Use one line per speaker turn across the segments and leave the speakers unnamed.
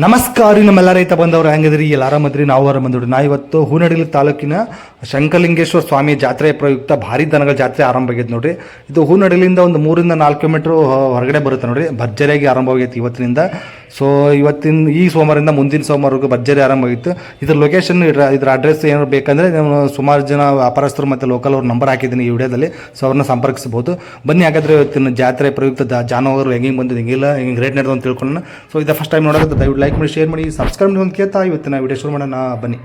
ನಮಸ್ಕಾರ ನಮ್ಮೆಲ್ಲ ರೈತ ಬಂದವರು ಹೆಂಗದ್ರಿ ಎಲ್ಲ ಆರಾಮದ್ರಿ ನಾವು ಆರಾಮದ್ರಿ ನಾ ಇವತ್ತು ಹೂನಡಿಲಿ ತಾಲೂಕಿನ ಶಂಕಲಿಂಗೇಶ್ವರ ಸ್ವಾಮಿ ಜಾತ್ರೆ ಪ್ರಯುಕ್ತ ಭಾರಿ ದನಗಳ ಜಾತ್ರೆ ಆರಂಭ ಆಗೈತೆ ನೋಡ್ರಿ. ಇದು ಹೂನಡಿಲಿಂದ ಒಂದು ಮೂರಿಂದ ನಾಲ್ಕು ಕಿಲೋಮೀಟ್ರ್ ಹೊರಗಡೆ ಬರುತ್ತೆ ನೋಡ್ರಿ. ಭರ್ಜರಿಯಾಗಿ ಆರಂಭ ಆಗೈತಿ ಇವತ್ತಿನಿಂದ. ಸೊ ಇವತ್ತಿನ ಈ ಸೋಮವಾರದಿಂದ ಮುಂದಿನ ಸೋಮವಾರವರೆಗೂ ಭರ್ಜರಿ ಆರಂಭ ಆಗಿತ್ತು. ಇದ್ರ ಲೊಕೇಶನ್ ಇದ್ರ ಇದ್ರ ಅಡ್ರೆಸ್ ಏನಾದ್ರು ಬೇಕಂದ್ರೆ ನಾನು ಸುಮಾರು ಜನ ವ್ಯಾಪಾರಸ್ಥರು ಮತ್ತು ಲೋಕಲ್ ಅವ್ರ ನಂಬರ್ ಹಾಕಿದ್ದೀನಿ ಈ ವಿಡಿಯೋದಲ್ಲಿ. ಸೊ ಅವ್ರನ್ನ ಸಂಪರ್ಕಿಸಬಹುದು. ಬನ್ನಿ ಹಾಗಾದ್ರೆ ಇವತ್ತಿನ ಜಾತ್ರೆ ಪ್ರಯುಕ್ತ ಜಾನುವಾರು ಹೆಂಗೆ ಬಂದಿದೆ, ಹೆಂಗಿಲ್ಲ, ಹೆಂಗೆ ರೇಟ್ ನಡೆದು ಅಂತ ತಿಳ್ಕೊಳ್ಳೋಣ. ಸೊ ಇದು ಫಸ್ಟ್ ಟೈಮ್ ನೋಡೋದು ದಯವಿಟ್ಟು ಲೈಕ್ ಮಾಡಿ ಶೇರ್ ಮಾಡಿ ಸಬ್ಸ್ಕ್ರೈಬ್ ಮಾಡಿ ಅಂತ ಕೇಳ್ತಾ ಇವತ್ತಿನ ವಿಡಿಯೋ ಶುರು ಮಾಡೋಣ. ಬನ್ನಿ.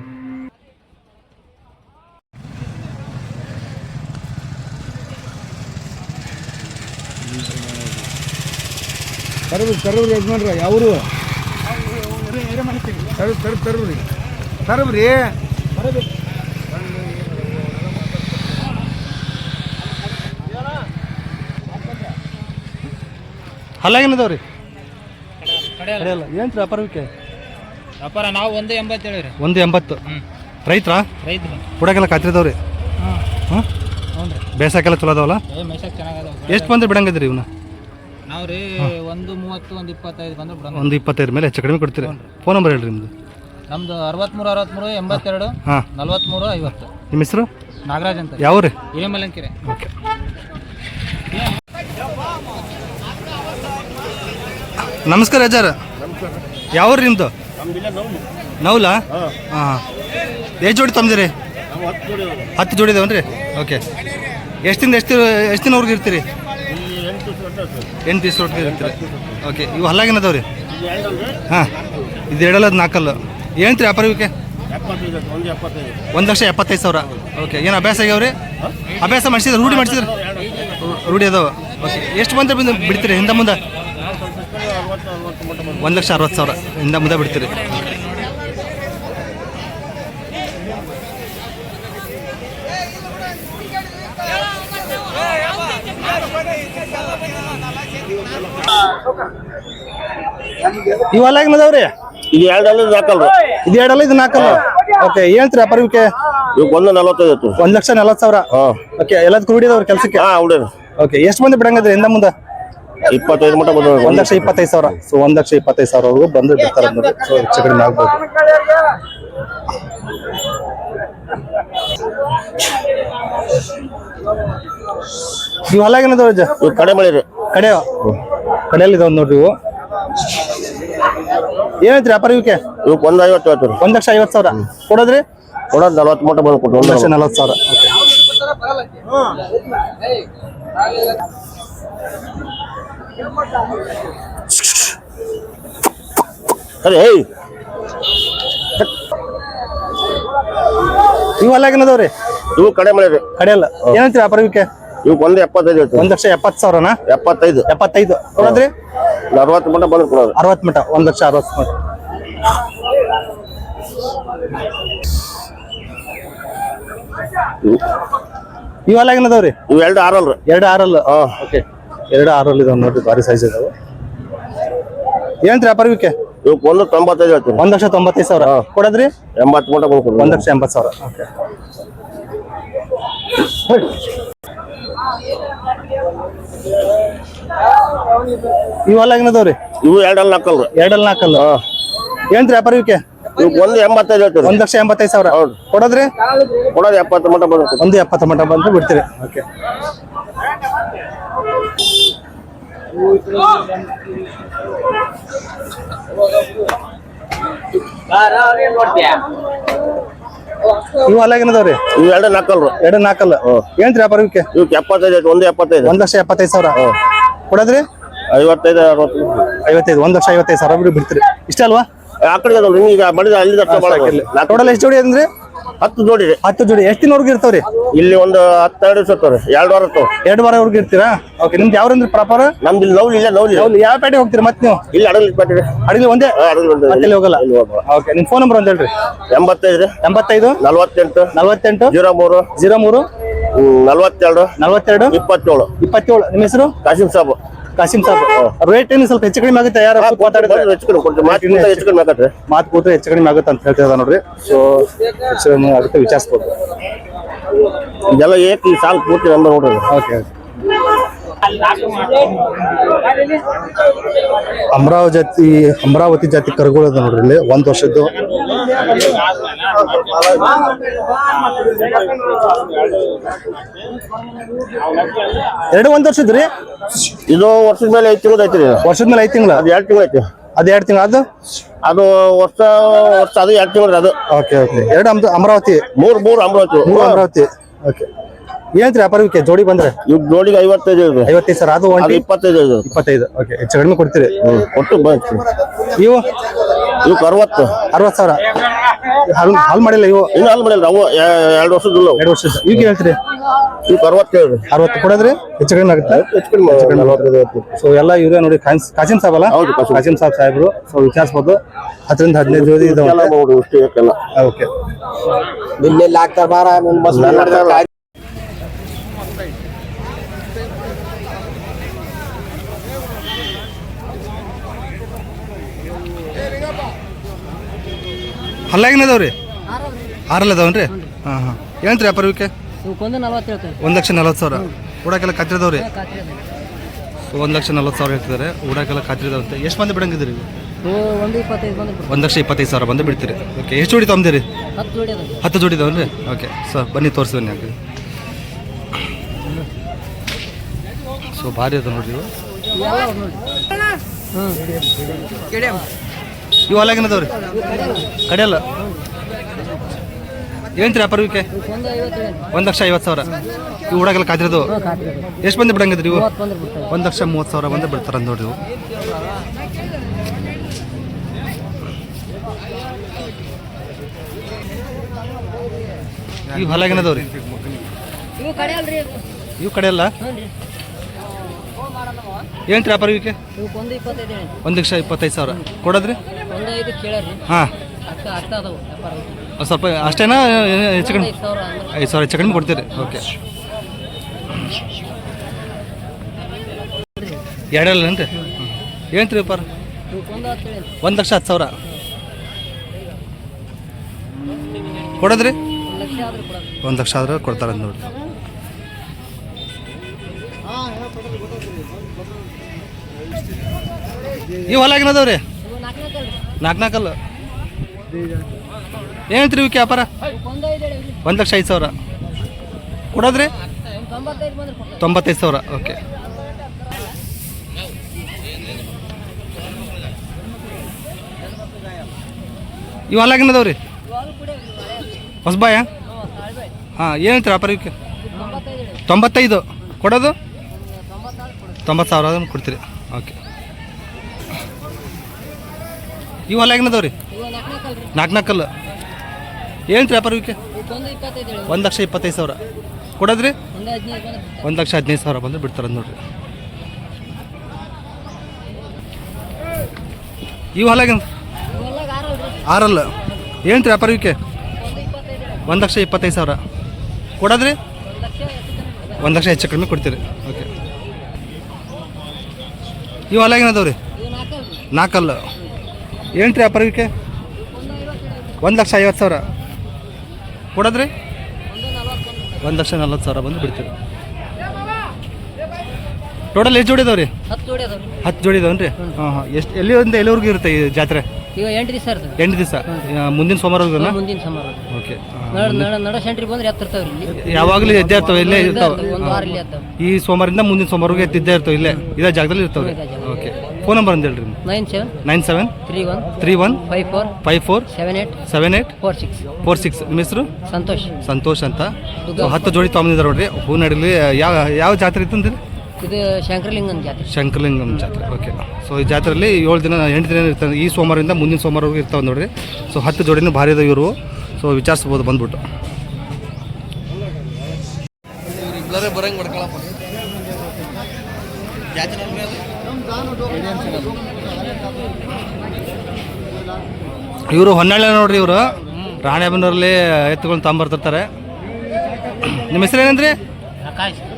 ತರಬ್ರಿ ತರಬ್ರಿ ಯಜಮಾನ್ರ ಯಾವರು? ತರು ತರ್ ತರಬ್ರಿ ತರಬ್ರಿ
ಹಲ್ಲಾಗೇನದವ ರೀ
ಕಡೆ
ಅಲ್ಲ. ಏನು ವ್ಯಾಪಾರಕ್ಕೆ
ವ್ಯಾಪಾರ ನಾವು ಒಂದು ಎಂಬತ್ತು ಹೇಳಿರಿ
ಒಂದು ಎಂಬತ್ತು. ರೈತರ?
ರೈತರು
ಕೊಡಕ್ಕೆಲ್ಲ ಕಾತ್ರಿದವ್ರಿ
ಹಾಂ.
ಹಾಂ
ಹ್ಞೂ ರೀ.
ಬೇಸಾಕೆಲ್ಲ ಚಲೋ ಅದಾವಲ್ಲ? ಎಷ್ಟು ಬಂದ್ರೆ ಬಿಡಂಗಿದ್ರಿ ಇವನ್ನ
ನಾವು ರೀ ಒಂದು ಮೂವತ್ತು ಒಂದು ಇಪ್ಪತ್ತೈದು ಬಂದ್ರೆ ಬಿಡೋಣ.
ಒಂದು ಇಪ್ಪತ್ತೈದು ಮೇಲೆ ಹೆಚ್ಚು ಕಡಿಮೆ ಕೊಡ್ತೀರಿ? ಫೋನ್ ನಂಬರ್ ಹೇಳ್ರಿ ನಿಮ್ಮದು
ನಮ್ದು ಅರವತ್ತ್ಮೂರು ಅರವತ್ತ್ಮೂರು ಎಂಬತ್ತೆರಡು
ಹಾಂ.
ನಲ್ವತ್ತ್ಮೂರು ಐವತ್ತು.
ನಿಮ್ಮ ಹೆಸರು?
ನಾಗರಾಜ್ ಅಂತ.
ಯಾವ ರೀ
ಹಿರೇಮಲಂಕಿರೆ
ಓಕೆ. ನಮಸ್ಕಾರ ಅಜ್ಜಾರ ಯಾವ ರೀ ನಿಮ್ಮದು ನೌಲಾ? ಹಾಂ. ಎಷ್ಟು ಜೋಡಿ ತಂದಿರಿ ಹತ್ತು ಜೋಡಿ ಇದಾವನ್ರಿ ಓಕೆ. ಎಷ್ಟಿಂದ ಎಷ್ಟು ಎಷ್ಟು ದಿನವರೆಗೆ ಇರ್ತೀರಿ? ಎಂಟು ದಿವಸವರೆಗೆ ಇರ್ತೀರಿ. ಓಕೆ ಇವು ಹಲ್ಲಾಗಿನ ಅದಾವೆ ರೀ ಹಾಂ, ಇದು ಎರಡಲ್ಲದು ನಾಲ್ಕಲ್ಲು. ಏನಂತೀರಿ ವ್ಯಾಪಾರ ಇವಕ್ಕೆ ಒಂದು ಲಕ್ಷ ಎಪ್ಪತ್ತೈದು ಸಾವಿರ. ಓಕೆ ಏನು ಅಭ್ಯಾಸ ಆಗ್ಯಾವ್ರಿ? ಅಭ್ಯಾಸ ಮಾಡಿಸಿದ್ರೆ, ರೂಢಿ ಮಾಡಿಸಿದ್ರೆ? ರೂಢಿ ಅದಾವ. ಓಕೆ ಎಷ್ಟು ಮಂದಿ ಬಂದು ಬಿಡ್ತೀರಿ ಹಿಂದೆ ಮುಂದೆ? ಒಂದು ಲಕ್ಷ ಅರವತ್ತು ಸಾವಿರ ಹಿಂದೆ ಮುಂದೆ ಬಿಡ್ತೀರಿ. ಇವೆಲ್ಲ ಏನದಾವ್ರಿ
ಇದು ಎರಡಲ್ಲ ಇದು ಹಾಕಲ್ರಿ
ಇದು ಎರಡಲ್ಲ ಇದನ್ನ ನಾಲ್ಕಲ್ಲ? ಓಕೆ ಏನಂತೀರಿ ವ್ಯಾಪಾರ ಇವಕ್ಕೆ
ಇವಾಗ ಒಂದು ನಲವತ್ತೈದು ಐತಿ
ಒಂದು ಲಕ್ಷ ನಲವತ್ತು ಸಾವಿರ?
ಹಾಂ.
ಓಕೆ ಎಲ್ಲದಕ್ಕೂ ಹುಡಿದವ್ರ ಕೆಲಸಕ್ಕೆ?
ಹಾಂ ಹುಡುಗ್ರಿ
ಓಕೆ ಎಷ್ಟು ಮಂದಿ ಬಿಡಂಗದ್ರಿ ಹಿಂದ ಮುಂದೆ?
ಇಪ್ಪತ್ತೈದು ಮಟ್ಟ ಬಂದ
ಒಂದ್ ಲಕ್ಷ ಇಪ್ಪತ್ತೈದು ಸಾವಿರ. ಸೊ ಒಂದ್ ಲಕ್ಷ ಇಪ್ಪತ್ತೈದು ಸಾವಿರವರೆಗೂ ಬಂದು ಬಿಡ್ತಾರೆ ನೋಡಿ ಸೊ ಹೆಚ್ಚು ಕಡಿಮೆ ಆಗ್ಬೋದು. ಇವು ಹಲ್ಲಾಗೇನದ ಅಜ್ಜ?
ಇವ್ ಕಡೆ ಮಾಡಿರಿ
ಕಡೆ ಕಡೆಯಲ್ಲಿ ಇದಾವ್ ನೋಡ್ರಿ ಇವು. ಏನೈತ್ರಿ ವ್ಯಾಪಾರ ಇವಕ್ಕೆ?
ಇವಕ್ಕೆ ಒಂದು ಐವತ್ತು ಐತಿ
ಒಂದ್ ಲಕ್ಷ ಐವತ್ತು ಸಾವಿರ. ಕೊಡೋದ್ರಿ?
ಕೊಡೋದು ನಲವತ್ತು ಮೂಟ ಬಂದು ಕೊಟ್ಟು
ಒಂದ್ ಲಕ್ಷ ನಲವತ್ತು ಸಾವಿರ.
ಸರಿ ಏಯ್.
ಇವು ಹಲ್ಲಾಗೇನದವ್ರಿ
ಇವು ಕಡೆ ಮಾಡಿರಿ
ಕಡೆಯಲ್ಲ ಏನಂತೀರಿ ವ್ಯಾಪಾರ ಇವಕ್ಕೆ?
ಇವಕ್ಕೆ ಒಂದು ಎಪ್ಪತ್ತೈದು ಐತಿ
ಒಂದ್ ಲಕ್ಷ ಎಪ್ಪತ್ತು ಸಾವಿರನಾ?
ಎಪ್ಪತ್ತೈದು.
ಎಪ್ಪತ್ತೈದು. ಕೊಡೋದ್ರಿ?
ಅರವತ್ತು ಮಟ್ಟ ಬಂದು ಕೊಡೋದು.
ಅರವತ್ತು ಮಟ ಒಂದ್ ಲಕ್ಷ ಅರವತ್ತು ಮಟ ಇವೆಲ್ಲ ರೀ
ಇವು ಎರಡು ಆರಲ್
ಎರಡು
ಆರಲ್?
ಓಕೆ ಎರಡು ಆರಲ್ ಇದಾವ ನೋಡ್ರಿ ಭಾರಿ ಸೈಜ್ ಇದಾವೆ. ಏನ್ರಿ ವ್ಯಾಪಾರ ಇವಕ್ಕೆ
ಇವಕ್ಕೆ ಒಂದು ತೊಂಬತ್ತೈದು ಹೇಳ್ತೀನಿ.
ಒಂದ್ ಲಕ್ಷ ತೊಂಬತ್ತೈದು ಸಾವಿರ. ಕೊಡದ್ರಿ?
ಎಂಬತ್ತು ಮೂಟ ಬಂದು ಕೊಡೋದು
ಒಂದ್ ಲಕ್ಷ ಎಂಬತ್ತು ಸಾವಿರ. ಓಕೆ ಇವೆಲ್ಲ ಏನದವ್ರಿ?
ಇವು ಎರಡಲ್ಲ ಹಾಕಲ್ರಿ
ಎರಡಲ್ಲ ನಾಲ್ಕಲ್ಲ ಏನ್ರಿ ವ್ಯಾಪಾರ ಇವಕ್ಕೆ
ಇವಕ್ಕೆ ಒಂದು ಎಂಬತ್ತೈದು ಹೇಳ್ತೀರಿ
ಒಂದ್ ಲಕ್ಷ ಎಂಬತ್ತೈದು ಸಾವಿರ?
ಹೌದು.
ಕೊಡೋದ್ರಿ?
ಕೊಡೋದು ಎಪ್ಪತ್ತು ಮಟ ಬಂದು.
ಒಂದು ಎಪ್ಪತ್ತು ಮಟ ಬಂದು ಬಿಡ್ತೀರಿ. ಓಕೆ. ಇವು ಅಲ್ಲಾಗೇನದವ್ರಿ
ಇವು ಎರಡು ನಾಲ್ಕಲ್ರಿ.
ಎರಡು ನಾಲ್ಕಲ್ಲ? ಏನ್ರಿ ವ್ಯಾಪಾರ ಇವಕ್ಕೆ
ಇವಕ್ಕೆ ಎಪ್ಪತ್ತೈದು ಐತಿ ಒಂದು ಎಪ್ಪತ್ತೈದು.
ಒಂದ್ ಲಕ್ಷ ಎಪ್ಪತ್ತೈದು ಸಾವಿರ? ಕೊಡದ್ರಿ?
ಐವತ್ತೈದು ಅರವತ್ತು.
ಐವತ್ತೈದು ಒಂದ್ ಲಕ್ಷ ಐವತ್ತೈದು ಸಾವಿರ ಬಿಡ್ತೀರಿ. ಇಷ್ಟ ಅಲ್ವಾ?
ಆ ಕಡೆ ಈಗ ಮಡಿದ ಅಲ್ಲಿ
ಟೋಟಲ್ ಎಷ್ಟು ಜೋಡಿ ಅಂದ್ರೆ
ಹತ್ತು ಜೋಡಿ ರೀ
ಹತ್ತು ಜೋಡಿ. ಎಷ್ಟು ದಿನವರೆಗೂ ಇರ್ತಾವ್ರಿ?
ಇಲ್ಲಿ ಒಂದು ಹತ್ತೆರಡು ದಿವಸ ಎರಡು ವಾರ ಎರಡು
ಎರಡು ವಾರವರೆಗೂ ಇರ್ತೀರಾ? ಓಕೆ ನಿಮ್ದು ಯಾವ್ರಂದ್ರೆ ಪ್ರಾಪರ್
ನಮ್ದು ಇಲ್ಲಿ ಲವ್ಲಿ ಇಲ್ಲ ಲವ್ಲಿ
ಯಾವ ಯಾವ ಪೇಟೆ ಹೋಗ್ತೀರಿ ಮತ್ತೆ ನೀವು?
ಇಲ್ಲಿ ಅಡಗಲಿ ಪಟ್ಟಿ
ಅಡಿಗೆ ಒಂದೇ?
ಅಡಗಲಿ
ಮತ್ತೆ ಇಲ್ಲಿ ಹೋಗಲ್ಲ. ಓಕೆ ನಿಮ್ ಫೋನ್ ನಂಬರ್ ಅಂತ ಹೇಳ್ರಿ.
ಎಂಬತ್ತೈದು ರೀ
ಎಂಬತ್ತೈದು
ನಲ್ವತ್ತೆಂಟು
ನಲ್ವತ್ತೆಂಟು
ಜೀರೋ ಮೂರು
ಜೀರೋ ಮೂರು
ನಲ್ವತ್ತೆರಡು ನಲ್ವತ್ತೆರಡು
ನಲವತ್ತೆರಡು
ಇಪ್ಪತ್ತೇಳು.
ಇಪ್ಪತ್ತೇಳು. ನಿಮ್ಮ ಹೆಸರು?
ಕಾಶಿಂ ಸಾಬು.
ಕಾಸಿಂ ಸಾಬ್ ರೇಟ್ ಏನು ಸ್ವಲ್ಪ ಹೆಚ್ಚು ಕಡಿಮೆ ಆಗುತ್ತೆ? ಯಾರು ಮಾತಾಡಿದ್ರೆ
ಹೆಚ್ಚು ಕಡಿಮೆ ಮಾತಿಗಿಂತ ಹೆಚ್ಚು ಕಡಿಮೆ ಆಗತ್ತೆ.
ಮಾತು ಕೂತ್ರೆ ಹೆಚ್ಚು ಕಡಿಮೆ ಆಗುತ್ತೆ ಅಂತ ಹೇಳ್ತಾ ನೋಡ್ರಿ. ಸೊ ಹೆಚ್ಚು ಕಡಿಮೆ ಆಗುತ್ತೆ ವಿಚಾರಿಸ್ಬೋದು.
ಇದೆಲ್ಲ ಏಕ್ ಈ ಸಾಲ ಪೂರ್ತಿ ನಂಬರ್ ನೋಡ್ರಿ.
ಓಕೆ
ಅಮರಾವತಿ ಜಾತಿ ಅಮರಾವತಿ ಜಾತಿ ಕರ್ಗೋಳದ ನೋಡ್ರಿ ಇಲ್ಲಿ ಒಂದ್ ವರ್ಷದ್ದು. ಎರಡು ಒಂದ್ ವರ್ಷದ ರೀ?
ಇದು ವರ್ಷದ ಮೇಲೆ ಐದು ತಿಂಗಳು ಐತ್ರಿ.
ವರ್ಷದ ಮೇಲೆ ಐದು ತಿಂಗಳ?
ಅದು ಎರಡು ತಿಂಗಳು ಐತಿ
ಅದ್ ಎರಡು ತಿಂಗಳ? ಅದು?
ಅದು ವರ್ಷ ವರ್ಷ ಅದು ಎರಡು ತಿಂಗಳು ಅದು.
Okay okay. ಎರಡು ಅಮರಾವತಿ?
ಮೂರು ಮೂರು ಅಮರಾವತಿ.
ಮೂರು ಅಮರಾವತಿ. ಓಕೆ. ಏನಂತ್ರಿ ವ್ಯಾಪಾರಕ್ಕೆ? ಜೋಡಿ ಬಂದ್ರೆ?
ಇವ್ ಜೋಡಿಗೆ ಐವತ್ತೈದು ಇದೆ
ಐವತ್ತೈದು ಸರ್ ಅದು
ಅದು
ಒಂಟಿ
ಇಪ್ಪತ್ತೈದು ಇದೆ
ಇಪ್ಪತ್ತೈದು. ಓಕೆ ಹೆಚ್ಚು ಕಡಿಮೆ ಕೊಡ್ತೀರಿ.
ಕೊಟ್ಟು ಬಂತು
ಇವು?
ಇವಕ್ಕೆ ಅರವತ್ತು.
ಅರವತ್ತು ಸಾವಿರ. ಹಾಲು ಹಾಲು ಮಾಡಿಲ್ಲ ಇವು?
ಇನ್ನು ಹಾಲು ಮಾಡಿಲ್ಲ ಅವು ಎರಡು ವರ್ಷದ
ಎರಡು ವರ್ಷದ ಈಗ ಹೇಳ್ತೀರಿ?
ಇವಕ್ಕೆ ಅರವತ್ತೇಳು
ಅರವತ್ತು ಕೊಡೋದ್ರಿ? ಹೆಚ್ಚು ಕಡಿಮೆ ಆಗುತ್ತೆ?
ಹೆಚ್ಚು ಕಡಿಮೆ.
ಸೊ ಎಲ್ಲ ಇವರೇ ನೋಡಿ ಕಾಸ್- ಕಾಸಿಂ ಸಾಬ್ ಅಲ್ಲ?
ಹೌದು, ಕಾಸಿಂ.
ಕಾಸಿಂ ಸಾಬ್ ಸಾಹೇಬ್ರು. ಸೊ ವಿಚಾರಿಸ್ಬೋದು ಹತ್ತರಿಂದ ಹದಿನೈದು ಜೋಡಿ ಇದಾವೆ
ನೋಡಿ ಇಷ್ಟು ಯಾಕೆಲ್ಲ
ಓಕೆ ಹಲ್ಲಾಗಿನ ಆರಲ್ಲ ಆರಲ್ಲಿ ಅದಾವನ್ರಿ ಹಾಂ ಹಾಂ.
ಏನು ರೀ ಹೇಳ್ತೇವೆ.
ಒಂದು ಲಕ್ಷ ನಲ್ವತ್ತು ಸಾವಿರ. ಊಡಕ್ಕೆಲ್ಲ ಕತ್ತಿರದವ್ರಿ ಸೊ ಒಂದು ಲಕ್ಷ ನಲ್ವತ್ತು ಸಾವಿರ ಹೇಳ್ತಿದ್ದಾರೆ ಊಡಕ್ಕೆಲ್ಲ ಕತ್ತಿರದವಂತೆ ಎಷ್ಟು ಮಂದಿ ಬಿಡಂಗಿದ್ರಿ
ಒಂದು
ಲಕ್ಷ ಇಪ್ಪತ್ತೈದು ಸಾವಿರ ಬಂದು ಬಿಡ್ತೀರಿ. ಓಕೆ ಎಷ್ಟು ಜೋಡಿ ತೊಗೊಂದಿರಿ
ಹತ್ತು ಜೋಡಿ ಅದಾವೆ
ಜೋಡಿ ಇದಾವನ್ರಿ? ಓಕೆ ಸರ್ ಬನ್ನಿ ತೋರಿಸಿ ಬನ್ನಿ ಹಾಗೆ. ಸೊ ಭಾರಿ ಅದ ನೋಡ್ರಿ ಇವು ಅಲ್ಲಾಗಿನದವ್ರಿ ಕಡೆಯಲ್ಲ ಏನಂತ್ರಿ ವ್ಯಾಪಾರ ಇವಕ್ಕೆ
ಒಂದು
ಲಕ್ಷ ಐವತ್ತು ಸಾವಿರ. ಇವು ಊಡಾಗೆಲ್ಲ ಕಾದಿರೋದು? ಎಷ್ಟು ಬಂದು ಬಿಡಂಗಿದ್ರಿ ಇವು? ಒಂದು ಲಕ್ಷ ಮೂವತ್ತು ಸಾವಿರ ಬಂದು ಬಿಡ್ತಾರೆ ನೋಡಿ ಇವು. ಇವು ಹೊಲಾಗಿನದವ್ರಿ
ಇವು. ಕಡೆ
ಅಲ್ಲ ಏನಂತ್ರಿ ಇವಕ್ಕೆ
ಇಪ್ಪತ್ತೈದು ಹೇಳಿ.
ಒಂದು ಲಕ್ಷ ಇಪ್ಪತ್ತೈದು ಸಾವಿರ. ಕೊಡೋದ್ರಿ?
ಕೇಳ್ರಿ.
ಹಾಂ.
ಅದಾವು ವ್ಯಾಪಾರ
ಸ್ವಲ್ಪ ಅಷ್ಟೇನಾ ಏನ್ ಹೆಚ್ಚು ಕಡಿಮೆ?
ಐದು ಸಾವಿರ ಅಂದ್ರೆ.
ಐದು ಸಾವಿರ ಹೆಚ್ಚು ಕಡಿಮೆ ಕೊಡ್ತೀರಿ. ಓಕೆ. ಎರಡಲ್ಲ ಏನು ರೀ ಏನು
ರೀ ಹತ್ತು ಹೇಳಿ
ಒಂದು ಲಕ್ಷ ಹತ್ತು ಸಾವಿರ. ಕೊಡೋದ್ರಿ?
ಒಂದು ಲಕ್ಷ ಆದ್ರೆ ಕೊಡೋದು
ಒಂದು ಲಕ್ಷ ಆದ್ರೆ ಕೊಡ್ತಾರೆ ಅಂತ ನೋಡಿ ಈ ಹೊಲಾಗಿನದವ್ರಿ ನಾಲ್ಕು ನಾಲ್ಕಲ್ಲ? ಏನಂತ್ರಿ ಇವಕ್ಕೆ ವ್ಯಾಪಾರ? ಒಂದು ಲಕ್ಷ ಐದು ಸಾವಿರ. ಕೊಡೋದ್ರಿ?
ತೊಂಬತ್ತೈದು
ಸಾವಿರ, ಓಕೆ. ಇವು ಅಲ್ಲಾಗಿನದವ್ರಿ ಹೊಸಬಾಯ? ಹಾಂ ಏನಂತ್ರಿ ವ್ಯಾಪಾರ ಇವಕ್ಕೆ
ತೊಂಬತ್ತೈದು.
ಕೊಡೋದು? ತೊಂಬತ್ತು ಸಾವಿರ ಕೊಡ್ತೀರಿ. ಓಕೆ. ಇವು ಅಲ್ಲಾಗಿನದವ್ರಿ
ಇವ ರೀ
ನಾಲ್ಕು ನಾಲ್ಕಲ್ಲ ಏನಂತೀರ ವ್ಯಾಪಾರ ಇವಕ್ಕೆ ಒಂದು ಲಕ್ಷ ಇಪ್ಪತ್ತೈದು ಸಾವಿರ. ಕೊಡೋದ್ರಿ?
ಒಂದು
ಲಕ್ಷ ಹದಿನೈದು ಸಾವಿರ ಬಂದ್ರೆ ಬಿಡ್ತಾರೆ ನೋಡ್ರಿ. ಇವು ಅಲ್ಲಾಗಿನ
ಏನು?
ಆರಲ್ಲ ಏನು ವ್ಯಾಪಾರ ಇವಕ್ಕೆ
ಒಂದು
ಲಕ್ಷ ಇಪ್ಪತ್ತೈದು ಸಾವಿರ. ಕೊಡೋದ್ರಿ?
ಒಂದು ಲಕ್ಷ ಹೆಚ್ಚು
ಕಡಿಮೆ ಕೊಡ್ತೀರಿ. ಓಕೆ. ಇವು ಅಲ್ಲಾಗಿನದವ್ರಿ
ಇವು ನಾಲ್ಕಲ್ರಿ
ನಾಲ್ಕಲ್ಲ ಏನಂತೀರಿ ರೀ ವ್ಯಾಪಾರಕ್ಕೆ
ಒಂದು
ಲಕ್ಷ ಐವತ್ತು ಸಾವಿರ. ಕೊಡೋದ್ರಿ?
ಒಂದು
ಲಕ್ಷ ನಲ್ವತ್ತು ಸಾವಿರ ಬಂದು ಬಿಡ್ತೀವಿ. ಟೋಟಲ್ ಎಷ್ಟು ಜೋಡಿ ಇದಾವೆ ರೀ
ಹತ್ತು ಜೋಡಿ ಅದಾವ್ರಿ.
ಹತ್ತು ಜೋಡಿ ಇದಾವೆ ರೀ ಹಾಂ ಹಾಂ. ಎಷ್ಟು ಎಲ್ಲಿಂದ ಎಲ್ಲಿವರೆಗೂ ಇರುತ್ತೆ ಈ ಜಾತ್ರೆ?
ಈಗ ಎಂಟು ದಿವಸ ಇರ್ತದೆ.
ಎಂಟು ದಿವಸ? ಮುಂದಿನ ಸೋಮವಾರ
ಮುಂದಿನ ಸೋಮವಾರ
ಓಕೆ.
ನಡ ನಡ ನಡ ಸೆಂಟ್ರಿ ಬಂದ್ರೆ ಎತ್ತಿರ್ತಾವ್ರಿ ಇಲ್ಲಿ.
ಯಾವಾಗಲೂ ಎದ್ದೇ ಇರ್ತಾವೆ ಇಲ್ಲೇ ಇರ್ತಾವೆ. ಈ ಸೋಮವಾರದಿಂದ ಮುಂದಿನ ಸೋಮವಾರವರೆಗೂ ಎತ್ತಿದ್ದೇ ಇರ್ತವೆ ಇಲ್ಲೇ. ಇದೇ ಜಾಗದಲ್ಲಿ ಇರ್ತವೆ ಓಕೆ. ಫೋನ್ ನಂಬರ್ ಅಂತ ಹೇಳ್ರಿ
nine seven
nine seven
three one
three one
five four
five four
seven eight
seven eight
four six
four six. ನಿಮ್ಮ ಹೆಸರು?
ಸಂತೋಷ್.
ಸಂತೋಷ್ ಅಂತ. ಹತ್ತು ಜೋಡಿ ತೊಗೊಂಡಿದ್ದಾರೆ ನೋಡ್ರಿ. ಹೂ ನಡಲಿ ಯಾವ ಯಾವ ಜಾತ್ರೆ ಇತ್ತು ಅಂದ್ರಿ
ಇದು ಶಂಕರಲಿಂಗನ ಜಾತ್ರೆ.
ಶಂಕರಲಿಂಗಂ ಜಾತ್ರೆ. ಓಕೆ ಸೊ ಈ ಜಾತ್ರೆಯಲ್ಲಿ ಏಳು ದಿನ ಎಂಟು ದಿನ ಇರ್ತಾರೆ. ಈ ಸೋಮವಾರದಿಂದ ಮುಂದಿನ ಸೋಮವಾರವರೆಗೂ ಇರ್ತಾವೆ ನೋಡ್ರಿ. ಸೊ ಹತ್ತು ಜೋಡಿನೂ ಭಾರಿ ಇದಾವೆ ಇವರು. ಸೊ ವಿಚಾರಿಸ್ಬೋದು ಬಂದ್ಬಿಟ್ಟು. ಇವರು ಹೊನ್ನಾಳೆ ನೋಡ್ರಿ ಇವರು. ರಾಣೆಬೆನ್ನೂರಲ್ಲಿ ಎತ್ತುಕೊಂಡು ತಗೊಂಬರ್ತಿರ್ತಾರೆ. ನಿಮ್ಮ ಹೆಸರು ಏನಂದ್ರಿ?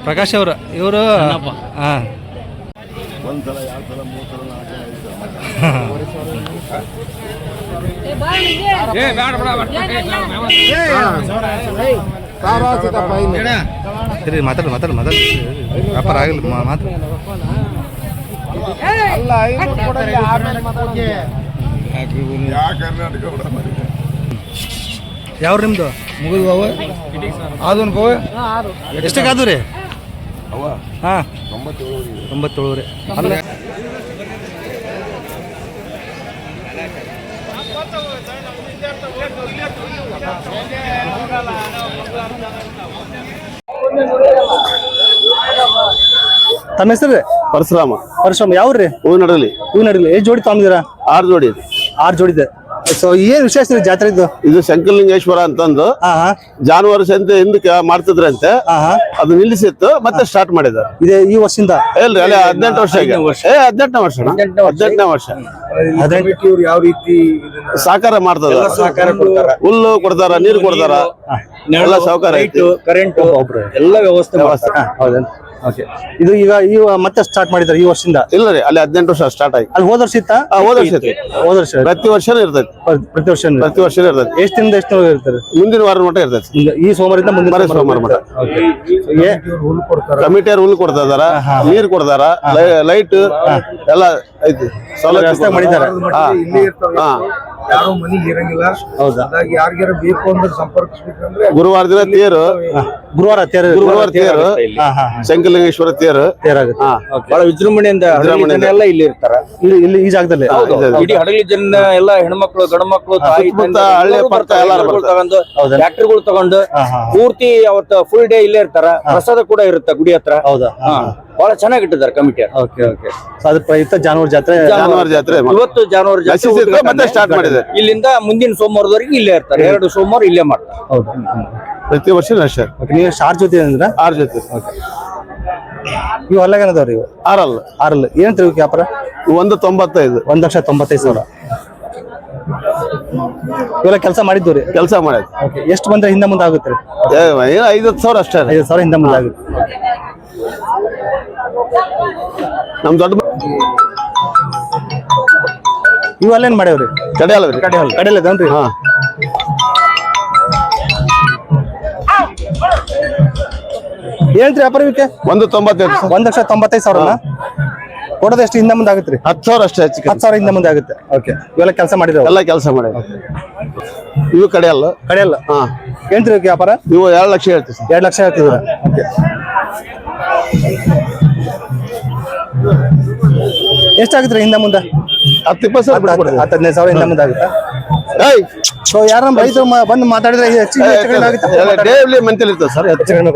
ಪ್ರಕಾಶ್. ಅವರು. ಇವರು ಹಾಂ
ಸರಿ ಮಾತಾಡ್ರಿ ವ್ಯಾಪಾರ ಮಾತಾಡು ವ್ಯಾಪಾರ ಆಗಿಲ್ಲ ಮಾ- ಮಾತಾಡು ಯಾವ ನಿಮ್ದು?
ಮುಗಿದು ಬಾವ ಅದೊಂದು ಬಾವ
ಎಷ್ಟಕ್ಕಾದು ರೀ ಹಾಂ. ತೊಂಬತ್ತೇಳು. ರೀ ಅಲ್ಲ. ತಮ್ಮ ಹೆಸರು? ರೀ
ಪರಶುರಾಮ.
ಪರಶುರಾಮ್. ಯಾವ ರೀ?
ಹೂ ನಡಲಿ
ಹೂ ನಡಿಲಿ ಎಷ್ಟು ಜೋಡಿ ತಗೊಂಡಿದ್ದೀರಾ?
ಆರು ಜೋಡಿ ಇದೆ.
ಆರು ಜೋಡಿದೆ ಸೊ ಏನ್ ವಿಶೇಷ ರೀ ಜಾತ್ರೆ ಇದು?
ಇದು ಶಂಕರಲಿಂಗೇಶ್ವರ ಅಂತಂದು.
ಹಾ ಹಾಂ.
ಜಾನುವಾರು ಸಂತೆ ಹಿಂದಕ್ಕೆ ಮಾಡ್ತಿದ್ರಂತೆ.
ಹಾಂ ಹಾಂ.
ಅದು ನಿಲ್ಲಿಸಿತ್ತು ಮತ್ತೆ ಸ್ಟಾರ್ಟ್ ಮಾಡಿದ
ಇದೆ ಈ ವರ್ಷದಿಂದ?
ಇಲ್ರಿ ಅಲ್ಲೇ ಹದಿನೆಂಟು ವರ್ಷ ಆಗಿದೆ. ಏ ಹದಿನೆಂಟನೇ ವರ್ಷ ಹದಿನೆಂಟನೇ ವರ್ಷ.
ಇವ್ರು ಯಾವ ರೀತಿ ಇದನ್ನ
ಸಾಕಾರ ಮಾಡ್ತದ. ಹುಲ್ಲು ಕೊಡ್ತಾರ ನೀರು ಕೊಡ್ತಾರ. ಎಲ್ಲ ಸಹಕಾರ ಐತಿ.
ಕರೆಂಟ್ ಎಲ್ಲ ವ್ಯವಸ್ಥೆ
ಹೌದೇನು? ಓಕೆ ಇದು ಈಗ ಈ ಮತ್ತೆ ಸ್ಟಾರ್ಟ್ ಮಾಡಿದ್ದಾರೆ ಈ ವರ್ಷದಿಂದ?
ಇಲ್ಲ ರೀ ಅಲ್ಲಿ ಹದಿನೆಂಟು ವರ್ಷ ಸ್ಟಾರ್ಟ್ ಆಗಿ
ಅಲ್ಲಿ ಹೋದ ವರ್ಷ ಇತ್ತಾ?
ಹೋದ ವರ್ಷ ಐತಿ
ಹೋದ ವರ್ಷ
ಪ್ರತಿ ವರ್ಷನೂ ಇರ್ತೈತಿ.
ಪ್ರತಿ ವರ್ಷ
ಪ್ರತಿ ವರ್ಷನೂ ಇರ್ತೈತಿ.
ಎಷ್ಟು ದಿನದ ಎಷ್ಟು ಇರ್ತಾರೆ?
ಮುಂದಿನ ವಾರ ಮಟ್ಟ ಇರ್ತೈತಿ.
ಈಗ ಈ ಸೋಮವಾರದಿಂದ ಮುಂದಿನ
ವಾರ ಸೋಮವಾರ ಮಟ್ಟ.
ಹುಲ್ಲು
ಹುಲ್ ಕೊಡ್ತಾ ಕೊಡ್ತಾರ ನೀರ್ ಕೊಡ್ತಾರ ಲೈಟ್ ಎಲ್ಲ ಐತಿ. ಸೌಲಭ್ಯ
ವ್ಯವಸ್ಥೆ ಮಾಡಿದ್ದಾರೆ.
ಹಾ.
ಯಾರು ಮನೆಗೆ ಇರಂಗಿಲ್ಲ.
ಹೌದಾ?
ಯಾರಿಗಾರ ಬೇಕು ಅಂದ್ರೆ ಸಂಪರ್ಕಿಸ್ಬೇಕಂದ್ರೆ
ಗುರುವಾರ ದಿನ ತೇರು.
ಗುರುವಾರ ತೇರು
ಗುರುವಾರ ತೇರು ಶಂಕರಲಿಂಗೇಶ್ವರ ತೇರು.
ತೇರಾಗುತ್ತೆ.
ಬಹಳ ವಿಜೃಂಭಣೆಯಿಂದ ಎಲ್ಲ ಇಲ್ಲಿ ಇರ್ತಾರ.
ಇಲ್ಲಿ ಇಲ್ಲಿ ಈ ಜಾಗದಲ್ಲಿ.
ಇಡೀ ಹಡಗಲಿ ಜನ ಎಲ್ಲ ಹೆಣ್ಮಕ್ಳು ಗಂಡ ಮಕ್ಳು ತಾಯಿ. ತಗೊಂಡು? ಟ್ರ್ಯಾಕ್ಟರ್ಗಳು ತಗೊಂಡು ಪೂರ್ತಿ ಅವತ್ತ ಫುಲ್ ಡೇ ಇಲ್ಲೇ ಇರ್ತಾರ. ಪ್ರಸಾದ ಕೂಡ ಇರುತ್ತೆ ಗುಡಿ ಹತ್ರ.
ಹೌದಾ?
ಬಹಳ ಚೆನ್ನಾಗಿ ಇಟ್ಟಿದ್ದಾರೆ ಕಮಿಟಿ
ಓಕೆ ಓಕೆ. ಅದ್ರ ಪ್ರಯುಕ್ತ ಜಾನುವಾರು ಜಾತ್ರೆ.
ಜಾನುವಾರು ಜಾತ್ರೆ.
ಇವತ್ತು ಜಾನುವಾರು ಜಾತ್ರೆ
ಮತ್ತೆ ಸ್ಟಾರ್ಟ್.
ಇಲ್ಲಿಂದ ಮುಂದಿನ ಸೋಮವಾರದವರೆಗೆ ಇಲ್ಲೇ ಇರ್ತಾರೆ. ಎರಡು ಸೋಮವಾರ ಇಲ್ಲೇ ಮಾಡ್ತಾರೆ.
ಹೌದಾ.
ಪ್ರತಿ ವರ್ಷ
ಓಕೆ ನೀವು ಶಾರ್ ಜೊತೆ ಅಂದ್ರೆ?
ಆರ್ ಜೊತೆ
ಇವು ಅಲ್ಲಾಗೇನದವ್ರಿ ಇವು
ಆರಲ್ಲ.
ಆರಲ್ಲ. ಏನ್ ತಿರುಗಿ ವ್ಯಾಪಾರ?
ಒಂದು ತೊಂಬತ್ತೈದು.
ಒಂದ್ ಲಕ್ಷ ತೊಂಬತ್ತೈದು ಸಾವಿರ. ಇವೆಲ್ಲ ಕೆಲಸ ಮಾಡಿದ್ದು ರೀ?
ಕೆಲಸ
ಓಕೆ ಎಷ್ಟು ಬಂದ್ರೆ ಹಿಂದೆ ಮುಂದೆ ಆಗುತ್ತೆ ರೀ?
ಐವತ್ತು ಸಾವಿರ ಅಷ್ಟೇ.
ಐದು ಸಾವಿರ ಹಿಂದೆ ಮುಂದೆ ಆಗುತ್ತೆ.
ನಮ್ ದೊಡ್ಡ
ಇವಲ್ಲೇನ್ ಮಾಡ್ಯಾವ್ರಿ?
ಕಡೆ ಅಲ್ಲ ರೀ
ಕಡೆ ಅಲ್ಲ
ಹಾ.
ಏನ್ರಿ ವ್ಯಾಪಾರ ಇವಕ್ಕೆ
ಒಂದು ತೊಂಬತ್ತೈದು.
ಒಂದ್ ಲಕ್ಷ ತೊಂಬತ್ತೈದು ಸಾವಿರ ಕೊಡೋದು ಎಷ್ಟು ಹಿಂದೆ ಮುಂದೆ ಆಗುತ್ತೆ ರೀ?
ಹತ್ತು ಸಾವಿರ ಅಷ್ಟೇ ಹೆಚ್ಚು.
ಹತ್ತು ಸಾವಿರ ಹಿಂದೆ ಮುಂದೆ ಆಗುತ್ತೆ. ಓಕೆ. ಇವೆಲ್ಲ ಕೆಲಸ ಮಾಡಿದ್ರೆ
ಎಲ್ಲ ಕೆಲಸ ಮಾಡಿ ಇವು ಕಡೆ ಅಲ್ಲ.
ಕಡೆಯಲ್ಲ?
ಹಾ.
ಹೇಳ್ತೀರಿ ಇವಕ್ಕೆ ವ್ಯಾಪಾರ?
ಇವು ಎರಡು ಲಕ್ಷ ಹೇಳ್ತೀವಿ ಸರ್.
ಎರಡು ಲಕ್ಷ ಹೇಳ್ತಿದ್ರ ಓಕೆ. ಎಷ್ಟಾಗುತ್ತೆ ಹಿಂದೆ ಮುಂದೆ?
ಹತ್ತು ಇಪ್ಪತ್ತು ಸಾವಿರ
ಹತ್ತು. ಹದಿನೈದು ಸಾವಿರ ಹಿಂದೆ ಮುಂದೆ ಆಗುತ್ತೆ? ಸೊ ಯಾರ ರೈತರು ಮ- ಬಂದು ಮಾತಾಡಿದ್ರೆ
ಡೇಲಿ ಮಂತಲ್ಲಿ ಇರ್ತದೆ ಸರ್
ಹೆಚ್ಚು ಕಡಿಮೆ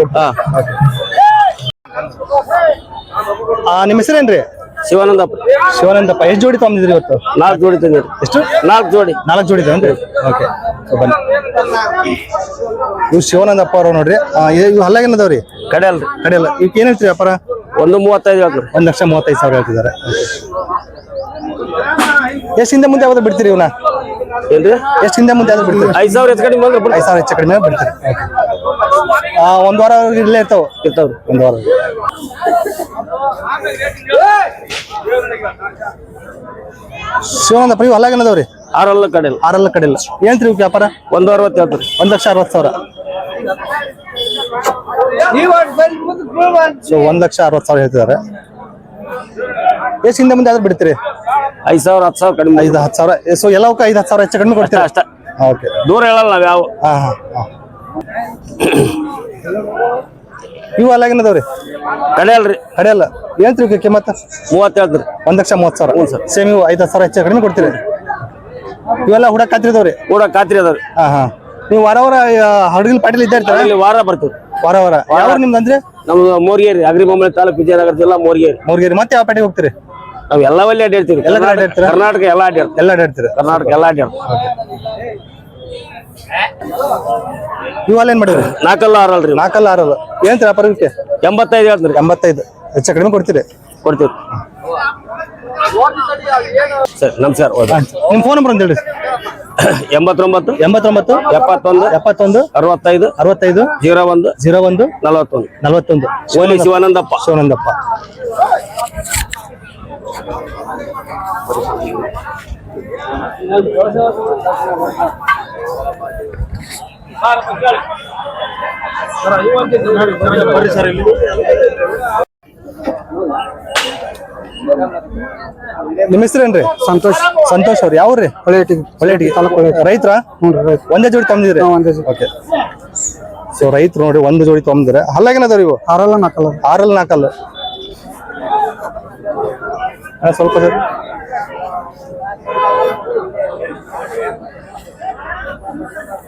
ಆ, ನಿಮ್ಮ ಹೆಸರೇನ್ರಿ?
ಶಿವಾನಂದಪ್ಪ.
ಶಿವಾನಂದಪ್ಪ. ಎಷ್ಟು ಜೋಡಿ ತಗೊಂಡಿದ್ರಿ ಇವತ್ತು?
ನಾಲ್ಕು ಜೋಡಿ ತಂದಿರಿ
ಎಷ್ಟು?
ನಾಲ್ಕು ಜೋಡಿ.
ನಾಲ್ಕು ಜೋಡಿ ಏನ್ರಿ ಓಕೆ ಸೊ ಬನ್ನಿ. ಇವ್ ಶಿವಾನಂದಪ್ಪ ಅವ್ರು ನೋಡ್ರಿ. ಆ, ಇವ್ ಹಲ್ಲಾಗೇನದವ್ರಿ
ಕಡೆ ಅಲ್ರಿ.
ಕಡೆಯಲ್ಲ ಇವಕ್ಕೆ ಏನ್ ಹೇಳ್ತೀರಿ ವ್ಯಾಪಾರ?
ಒಂದು ಮೂವತ್ತೈದು ಹೇಳ್ತೀರಿ
ಒಂದ್ ಲಕ್ಷ ಮೂವತ್ತೈದು ಸಾವಿರ ಹೇಳ್ತಿದ್ದಾರೆ. ಎಷ್ಟು ಹಿಂದೆ ಮುಂದೆ ಯಾವ್ದು ಬಿಡ್ತೀರಿ ಇವನ್ನ
ಏನ್ರಿ
ಎಷ್ಟು ಹಿಂದೆ ಮುಂದೆ ಬಿಡ್ತೀರಿ?
ಐದ್ ಸಾವಿರ ಹೆಚ್ಚು ಕಡಿಮೆ ಬಂದ್ರೆ ಬಿಡ್ರಿ.
ಐದು ಸಾವಿರ ಹೆಚ್ಚು ಕಡಿಮೆ ಬಿಡ್ತೀರಿ? ಆ, ಒಂದ್ ವಾರ ಇಲ್ಲೇ ಇರ್ತಾವ? ಇರ್ತಾವ್ರಿ. ಒಂದ್ ವಾರ. ಶಿವಾನಂದಪ್ಪ ಇವು ಹಲ್ಲಾಗೇನದವ್ರಿ
ಆರಲ್ಲ ಕಡೆ ಇಲ್ಲ
ಆರಲ್ಲ ಕಡೆಯಲ್ಲ ಏನ್ರಿ ವ್ಯಾಪಾರ?
ಒಂದು ಅರವತ್ತು ಹೇಳ್ತೀರಿ
ಒಂದ್ ಲಕ್ಷ ಅರವತ್ತು ಸಾವಿರ. ಸೊ ಒಂದ್ ಲಕ್ಷ ಅರವತ್ತು ಸಾವಿರ ಹೇಳ್ತಿದ್ದಾರೆ. ಎಷ್ಟು ಹಿಂದೆ ಮುಂದೆ ಆದ್ರೂ ಬಿಡ್ತೀರಿ?
ಐದು ಸಾವಿರ ಹತ್ತು ಸಾವಿರ ಕಡಿಮೆ
ಐದು ಹತ್ತು ಸಾವಿರ. ಸೊ ಎಲ್ಲವಕ್ಕೂ ಐದು ಹತ್ತು ಸಾವಿರ ಹೆಚ್ಚು ಕಡಿಮೆ ಕೊಡ್ತೀರಾ?
ಅಷ್ಟೇ.
ಓಕೆ
ದೂರ ಹೇಳಲ್ಲ ನಾವ್. ಯಾವ
ಹಾ ಹಾಂ ಹಾ. ಇವು ಅಲ್ಲಾಗಿನದವ್ರಿ
ಕಡೆ ಅಲ್ರಿ
ಕಡೆ ಅಲ್ಲ. ಏನ್ ತಿರುಗಿ ಕಿಮ್ಮತ್ತ?
ಮೂವತ್ತು ಹೇಳ್ತೀರಿ.
ಒಂದ್ ಲಕ್ಷ ಮೂವತ್ತು ಸಾವಿರ. ಸೇಮ್ ಇವು ಐದು ಹತ್ತು ಸಾವಿರ ಹೆಚ್ಚು ಕಡಿಮೆ ಕೊಡ್ತೀರಿ? ಇವೆಲ್ಲ ಹುಡಕ್ ಕಾತ್ರಿದವ್ರಿ
ಕೂಡ ಖಾತ್ರಿ ಅದಾವ್ರಿ.
ಹಾಂ ಹಾಂ. ನೀವು ವಾರ ವಾರ ಹಡಗಿಲ್ ಪಾಟೀಲ್ ಇದ್ದ ಇರ್ತಾರೆ?
ಇಲ್ಲಿ ವಾರ ಬರ್ತೀವಿ
ವಾರ ವಾರ. ಯಾವ ನಿಮ್ದು ಅಂದ್ರೆ?
ನಮ್ದು ಮೋರ್ಗೇರಿ ಅಗ್ರಿಬೊಮ್ಮೆ ತಾಲೂಕು ವಿಜಯನಗರ ಜಿಲ್ಲಾ ಮೋರ್ಗೇರಿ.
ಮೂರ್ಗೇರಿ. ಮತ್ತೆ ಯಾವ ಪಾಟಿಗೆ ಹೋಗ್ತೀರಿ?
ನಾವ್ ಒಳ್ಳೆ ಅಡ್ಡಿರ್ತೀವಿ
ಎಲ್ಲ ಕಡೆ ಅಡ್ಡಾಡ್ತೀರಾ?
ಕರ್ನಾಟಕ ಎಲ್ಲ ಅಡ್ಡಿರ್ತೀವಿ
ಎಲ್ಲ ಅಡ್ಡಾಡ್ತೀರಿ
ಕರ್ನಾಟಕ ಎಲ್ಲ ಅಡ್ಡಿರ್ತೀವಿ
ಇವೆಲ್ಲ ಏನ್ ಮಾಡಿದ್ರಿ?
ನಾಲ್ಕಲ್ಲ ಆರಲ್ರಿ
ನಾಲ್ಕಲ್ಲ ಆರಲ್ ಏನ್ ವ್ಯಾಪಾರ ಇವಕ್ಕೆ
ಎಂಬತ್ತೈದು ಹೇಳ್ತೀರಿ
ಎಂಬತ್ತೈದು. ಹೆಚ್ಚು ಕಡಿಮೆ ಕೊಡ್ತೀರಿ?
ಕೊಡ್ತೀವಿ. ಸರ್ ನಮಸ್ಕಾರ ಹೌದಾ
ನಿಮ್ ಫೋನ್ ನಂಬರ್ ಅಂತ ಹೇಳಿ.
ಎಂಬತ್ತೊಂಬತ್ತು
ಎಂಬತ್ತೊಂಬತ್ತು
ಎಪ್ಪತ್ತೊಂದು
ಎಪ್ಪತ್ತೊಂದು
ಅರವತ್ತೈದು
ಅರವತ್ತೈದು
ಜೀರೋ ಒಂದು
ಜೀರೋ ಒಂದು
ನಲವತ್ತೊಂದು.
ನಲವತ್ತೊಂದು.
ಓಲಿ ಶಿವಾನಂದಪ್ಪ.
ಶಿವಾನಂದಪ್ಪ.
ಬರ್ರಿ ಸರ್ ಇಲ್ಲಿ
ನಿಮ್ಮ ಹೆಸರೇನ್ರಿ?
ಸಂತೋಷ್.
ಸಂತೋಷ್ ಅವ್ರು. ಯಾವ್ರಿ
ಹೊಳೆಟಿ
ಹೊಳೆಟಿಗೆ ರೈತರ?
ಹ್ಞೂ ರೀ
ಒಂದೇ ಜೋಡಿ ತಗೊಂಡಿದ್ರಿ
ಒಂದೇ
ಓಕೆ. ಸೊ ರೈತರು ನೋಡಿ ಒಂದು ಜೋಡಿ ತಗೊಂಡಿದ್ರೆ ಹಲ್ಲಾಗೇನದವ್ರಿ ಇವು?
ಆರಲ್ಲ ನಾಲ್ಕಲ್ಲ
ಆರಲ್ಲ ನಾಲ್ಕಲ್ಲ ಹಾ, ಸ್ವಲ್ಪ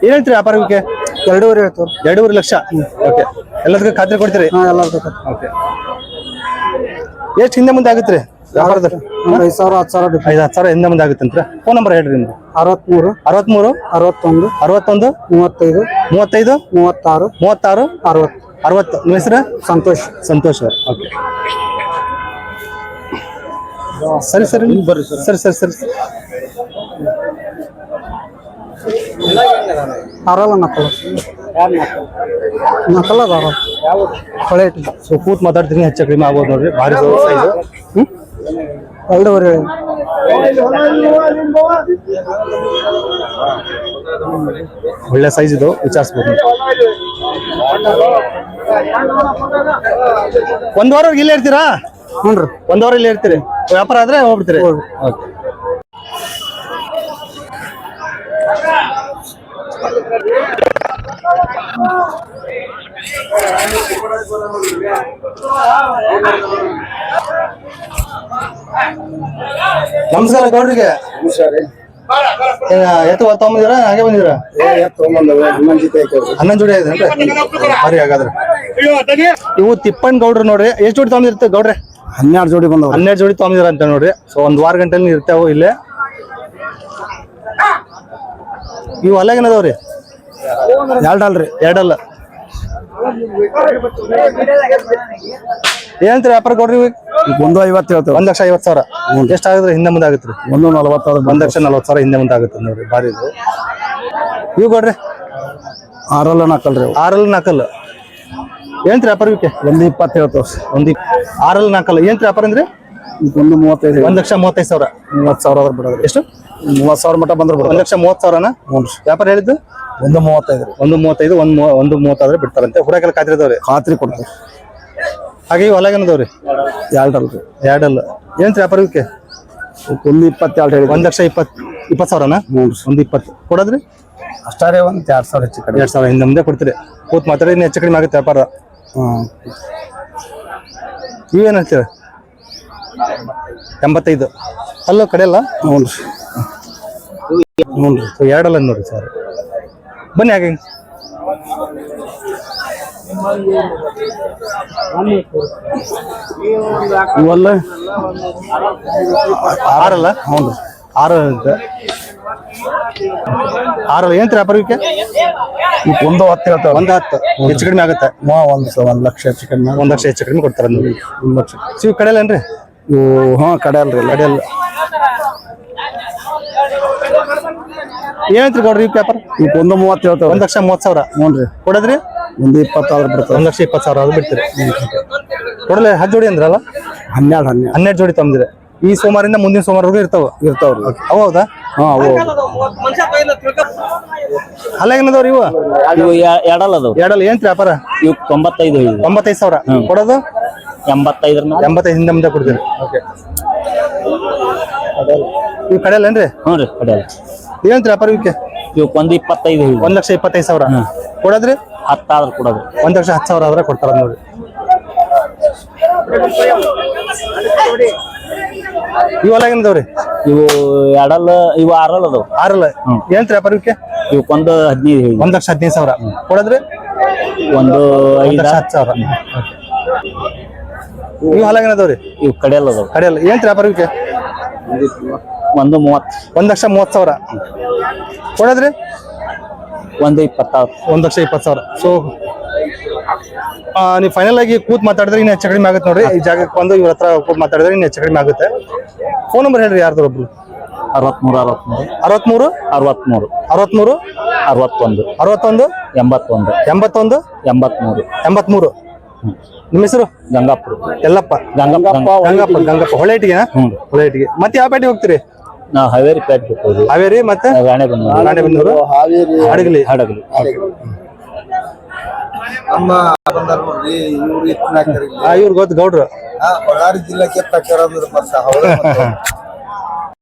ಏನ್ ಹೇಳ್ತೀರಿ ವ್ಯಾಪಾರಕ್ಕೆ?
ಎರಡೂವರೆ ಹೇಳ್ತಾವ್ರಿ
ಎರಡೂವರೆ ಲಕ್ಷ? ಓಕೆ ಎಲ್ಲದಕ್ಕೂ ಖಾತ್ರಿ ಕೊಡ್ತೀರಿ?
ಹಾ ಎಲ್ಲ
ಓಕೆ ಎಷ್ಟು ಹಿಂದೆ ಮುಂದೆ ಆಗುತ್ತೆ ವ್ಯಾಪಾರದ?
ಒಂದು ಐದು ಸಾವಿರ ಹತ್ತು ಸಾವಿರ
ಐದು ಹತ್ತು ಸಾವಿರ ಹಿಂದೆ ಮುಂದೆ ಆಗುತ್ತೆ ಅಂತ ಫೋನ್ ನಂಬರ್ ಹೇಳ್ರಿ ನಿಮ್ದು.
ಅರವತ್ತ್ಮೂರು
ಅರವತ್ಮೂರು?
ಅರವತ್ತೊಂದು
ಅರವತ್ತೊಂದು?
ಮೂವತ್ತೈದು
ಮೂವತ್ತೈದು?
ಮೂವತ್ತಾರು
ಮೂವತ್ತಾರು?
ಅರವತ್ತು.
ಅರವತ್ತು. ನಿಮ್ಮ ಹೆಸರು?
ಸಂತೋಷ್.
ಸಂತೋಷ್ ಸರ್. ಓಕೆ ಸರಿ ಸರಿ. ಬರ್ರಿ ಸರಿ. ಸರಿ ಸರಿ
ಆರಲ್ಲ ನಕಲ.
ಸೊ ಕೂತ್ ಮಾತಾಡ್ತೀನಿ ಹೆಚ್ಚು ಕಡಿಮೆ ಆಗ್ಬೋದು ನೋಡ್ರಿ. ಭಾರಿ ಸೈಜು
ಹೇಳಿ.
ಒಳ್ಳೆ ಸೈಜ್ ಇದು ವಿಚಾರಿಸ್ಬೋದು. ಒಂದ್ ವಾರ ಇಲ್ಲೇ ಇರ್ತೀರಾ?
ಹ್ಞೂ ರೀ
ಇಲ್ಲಿ ಇರ್ತೀರಿ. ವ್ಯಾಪಾರ ಆದ್ರೆ ಹೋಗ್ಬಿಡ್ತೀರಿ. ಓಕೆ ನಮಸ್ಕಾರ ಗೌಡ್ರಿಗೆ. ಎತ್ತು ತಗೊಂಬಂದಿರ? ಹಾಗೆ ಬಂದಿರ ಹನ್ನೊಂದು ಜೋಡಿ ಆಯ್ತು ಸರಿ ಹಾಗಾದ್ರೆ. ಇವು ತಿಪ್ಪನ್ ಗೌಡ್ರು ನೋಡ್ರಿ. ಎಷ್ಟು ಜೋಡಿ ತಗೊಂಡಿರ್ತೇವೆ ಗೌಡ್ರೆ?
ಹನ್ನೆರಡು ಜೋಡಿ ಬಂದವ
ಹನ್ನೆರಡು ಜೋಡಿ ತಗೊಂಡಿರ ಅಂತ ನೋಡ್ರಿ. ಸೊ ಒಂದ್ ವಾರ ಗಂಟೆ ಇರ್ತಾವ ಇಲ್ಲೇ? ಇವು ಅಲ್ಲಾಗೇನದವ್ರಿ
ಎರಡಲ್ರಿ.
ಎರಡಲ್ಲ. ಏನಂತ ವ್ಯಾಪಾರ ಕೊಡ್ರಿ?
ಒಂದು ಐವತ್ತು ಹೇಳ್ತೇವೆ.
ಒಂದ್ ಲಕ್ಷ ಐವತ್ತು ಸಾವಿರ. ಎಷ್ಟಾಗಿದ್ರೆ ಹಿಂದೆ ಮುಂದೆ ಆಗುತ್ತೆ
ಒಂದು ನಲವತ್ತಾರು
ಒಂದ್ ಲಕ್ಷ ನಲ್ವತ್ತು ಸಾವಿರ ಹಿಂದೆ ಮುಂದೆ ಆಗುತ್ತೆ ನೋಡ್ರಿ ಬಾರಿ ಇದು. ಇವು ಕೊಡ್ರಿ.
ಆರಲ್ಲ ನಾಲ್ಕಲ್ರಿ ಆರಲ್ಲ
ಆರಲ್ಲಿ ನಾಲ್ಕಲ್ಲ ಏನ್ರಿ ವ್ಯಾಪಾರ ಇವಕ್ಕೆ
ಒಂದು ಇಪ್ಪತ್ತು ಹೇಳ್ತೇವೆ
ಒಂದು ಆರಲ್ಲಿ ನಾಲ್ಕಲ್ಲ ಏನ್ರಿ ವ್ಯಾಪಾರ ಅಂದ್ರೆ?
ಒಂದು ಮೂವತ್ತೈದು.
ಒಂದ್ ಲಕ್ಷ ಮೂವತ್ತೈದು ಸಾವಿರ.
ಮೂವತ್ತು ಸಾವಿರ ಆದ್ರೆ ಬಿಡೋದು.
ಎಷ್ಟು?
ಮೂವತ್ತು ಸಾವಿರ ಮಟ್ಟ ಬಂದ್ರೆ
ಒಂದ್ ಲಕ್ಷ ಮೂವತ್ತು ಸಾವಿರನ?
ಹ್ಞೂ
ವ್ಯಾಪಾರ ಹೇಳಿದ್ದು?
ಒಂದು ಮೂವತ್ತೈದು ರೀ.
ಒಂದು ಮೂವತ್ತೈದು ಒಂದು ಮೂವ ಒಂದು ಮೂವತ್ತಾದ್ರೆ ಬಿಡ್ತಾರಂತೆ. ಹುಡಕೆಲ್ಲ ಖಾತ್ರಿದವ್ರಿ
ಖಾತ್ರಿ ಕೊಡ್ತಾರೆ.
ಹಾಗೆ ಇವು ಹೊಲಗೇನದವ್ರಿ
ಎರಡಲ್ರಿ
ಎರಡಲ್ಲ ಏನ್ರಿ ವ್ಯಾಪಾರ ಇವಕ್ಕೆ
ಒಂದು ಇಪ್ಪತ್ತೆರಡು ಹೇಳಿ
ಒಂದ್ ಲಕ್ಷ ಇಪ್ಪತ್ತು ಇಪ್ಪತ್ತು ಸಾವಿರನ?
ಹ್ಞೂ
ಒಂದು ಇಪ್ಪತ್ತು. ಕೊಡೋದ್ರಿ?
ಅಷ್ಟಾರೇ ಒಂದು ಎರಡು ಸಾವಿರ ಹೆಚ್ಚು ಕಡಿಮೆ.
ಎರಡು ಸಾವಿರ ಹಿಂದೆ ಮುಂದೆ ಕೊಡ್ತೀರಿ. ಕೂತ್ ಮಾತಾಡಿ ಇನ್ನು ಹೆಚ್ಚು ಕಡಿಮೆ ಆಗುತ್ತೆ ವ್ಯಾಪಾರ.
ಹಾಂ.
ನೀವೇನ್ ಹೇಳ್ತೀರ? ಎಂಬತ್ತೈದು. ಅಲ್ಲೋ ಕಡೆ ಅಲ್ಲ?
ಹ್ಞೂ ರೀ ಹ್ಞೂ ರೀ
ಎರಡಲ್ಲ ನೋಡಿ ಸರ್ ಬನ್ನಿ ಹಾಗೆ.
ಇವಲ್ಲ
ಆರಲ್ಲ?
ಹ್ಞೂ ರೀ
ಆರು ಅಂತ ಆರಲ್ಲ ಏನ್ ವ್ಯಾಪಾರಕ್ಕೆ
ಈಗ ಒಂದು ಹತ್ತು ಹೇಳ್ತಾರೆ
ಒಂದು ಹತ್ತು. ಹೆಚ್ಚು ಕಡಿಮೆ ಆಗುತ್ತೆ?
ಒಂದು ಸ ಒಂದು ಲಕ್ಷ ಹೆಚ್ಚು ಕಡಿಮೆ
ಒಂದು ಲಕ್ಷ ಹೆಚ್ಚು ಕಡಿಮೆ ಕೊಡ್ತಾರೆ
ಒಂದು ಲಕ್ಷ.
ಸಿವ್ ಕಡೆ ಅಲ್ಲೇನ್ರಿ
ಇವು ಹಾಂ ಕಡೆ ಅಲ್ರಿ
ಕಡೆ ಅಲ್ಲ ಏನಂತ್ರಿ ಕೊಡ್ರಿ ಈ ಪೇಪರ್
ಈಗ ಒಂದು ಮೂವತ್ತು ಹೇಳ್ತಾವ
ಒಂದು ಲಕ್ಷ ಮೂವತ್ತು ಸಾವಿರ.
ಹ್ಞೂ ರೀ.
ಕೊಡದ್ರಿ?
ಒಂದು ಇಪ್ಪತ್ತು ಸಾವಿರ ಬರ್ತದೆ
ಒಂದು ಲಕ್ಷ ಇಪ್ಪತ್ತು ಸಾವಿರ ಆದ್ರೂ ಬಿಡ್ತೀರಿ. ಕೊಡಲೆ ಹತ್ತು ಜೋಡಿ ಅಂದ್ರಲ್ಲ?
ಹನ್ನೆರಡು ಹನ್ನೆರಡು.
ಹನ್ನೆರಡು ಜೋಡಿ ತಂದಿರಿ ಈ ಸೋಮವಾರಿಂದ ಮುಂದಿನ ಸೋಮವಾರವರೆಗೂ ಇರ್ತಾವ
ಇರ್ತಾವ್ರಿ.
ಅವ ಹೌದಾ?
ಹಾ ಅವು
ಅಲ್ಲೇನದವ್ರಿ ಇವು?
ಇವು ಎರಡಲ್ಲ ಅದಾವ.
ಎರಡಲ್ಲ ಏನ್ ವ್ಯಾಪಾರ?
ಇವು ತೊಂಬತ್ತೈದು
ತೊಂಬತ್ತೈದು ಸಾವಿರ. ಕೊಡೋದು?
ಎಂಬತ್ತೈದರ ಎಂಬತ್ತೈದಿಂದ
ಎಂಬತ್ತೈದು ಹಿಂದೆ ಮುಂದೆ ಕೊಡ್ತೀರಿ. ಓಕೆ ಕಡೆಯಲ್ಲ ಏನ್ರಿ?
ಹ್ಞೂ ರೀ ಕಡೆಯಲ್ಲ.
ಏನ್ ವ್ಯಾಪಾರ ಇವಕ್ಕೆ
ಇವಕ್ಕೆ ಒಂದು ಇಪ್ಪತ್ತೈದು
ಒಂದ್ ಲಕ್ಷ ಇಪ್ಪತ್ತೈದು ಸಾವಿರ. ಕೊಡೋದ್ರಿ?
ಹತ್ತಾದ್ರೆ ಕೊಡೋದು.
ಒಂದ್ ಲಕ್ಷ ಹತ್ತು ಸಾವಿರ ಆದ್ರೆ ಕೊಡ್ತಾರ ನೋಡಿ ಇವೆಲ್ಲ ಏನದವ್ರಿ?
ಇವು ಎರಡಲ್ಲ ಇವು ಆರಲ್ ಅದಾವ.
ಆರಲ್ಲ? ಏನ್ ವ್ಯಾಪಾರ ಇವಕ್ಕೆ
ಇವಕ್ಕೊಂದು ಹದಿನೈದು
ಒಂದ್ ಲಕ್ಷ ಹದಿನೈದು ಸಾವಿರ. ಕೊಡದ್ರಿ?
ಒಂದು
ಐದು
ಐದ
ಲಕ್ಷ ಹತ್ತು ಸಾವಿರ. ಇವು ಹೊಲಾಗೇನದವ್ರಿ
ಇವು ಕಡೆಯಲ್ಲ ಅದಾವ.
ಕಡೆಯಲ್ಲ ಏನ್ ವ್ಯಾಪಾರ ಇವಕ್ಕೆ
ಒಂದು ಮೂವತ್ತು.
ಒಂದ್ ಲಕ್ಷ ಮೂವತ್ತು ಸಾವಿರ. ಕೊಡದ್ರಿ?
ಒಂದು ಇಪ್ಪತ್ತಾರು.
ಒಂದ್ ಲಕ್ಷ ಇಪ್ಪತ್ತು ಸಾವಿರ. ಸೊ ನೀವು ಫೈನಲ್ ಆಗಿ ಕೂತ್ ಮಾತಾಡಿದ್ರೆ ಇನ್ನು ಹೆಚ್ಚು ಕಡಿಮೆ ಆಗುತ್ತೆ ನೋಡ್ರಿ. ಈ ಜಾಗಕ್ಕೆ ಬಂದು ಇವ್ರ ಹತ್ರ ಕೂತ್ ಮಾತಾಡಿದ್ರೆ ಇನ್ನು ಹೆಚ್ಚು ಕಡಿಮೆ ಆಗುತ್ತೆ. ಫೋನ್ ನಂಬರ್ ಹೇಳ್ರಿ ಯಾರ್ದು ಒಬ್ರು?
ಅರವತ್ಮೂರು ಅರವತ್ಮೂರು.
ಅರವತ್ಮೂರು?
ಅರವತ್ಮೂರು.
ಅರವತ್ಮೂರು?
ಅರವತ್ತೊಂದು.
ಅರವತ್ತೊಂದು?
ಎಂಬತ್ತೊಂದು.
ಎಂಬತ್ತೊಂದು?
ಎಂಬತ್ಮೂರು.
ಎಂಬತ್ಮೂರು. ನಿಮ್ಮ ಹೆಸರು?
ಗಂಗಾಪುರ
ಎಲ್ಲಪ್ಪ
ಗಂಗಪ್ಪ
ಗಂಗಪ್ಪ ಗಂಗಪ್ಪ ಹೊಳೆಟಿಗೆ ಹೊಳೆಟಿಗೆ ಮತ್ತೆ ಯಾವ ಪೇಟೆ ಹೋಗ್ತೀರಿ?
ನಾವು ಹಾವೇರಿ ಪೇಟೆ ಹೋಗ್ತೀವಿ.
ಹಾವೇರಿ ಮತ್ತೆ?
ರಾಣೆಬೆನ್ನೂರು.
ರಾಣೆಬೆನ್ನೂರು? ಹಡಗಲಿ.
ಹಡಗಲಿ.
ನಮ್ಮ ಬಂದಾರ ನೋಡ್ರಿ ಇವ್ರು ಎತ್ತಿನ ಹಾಕ್ಯಾರ ಇಲ್ಲಿ
ಆ, ಇವ್ರು ಗೊತ್ತು ಗೌಡ್ರು
ಹಾ, ಬಳ್ಳಾರಿ ಜಿಲ್ಲೆಗೆ ಎತ್ತ ಹಾಕ್ಯಾರ ಅಂದ್ರೆ ಮತ್ತೆ ಹೌದು?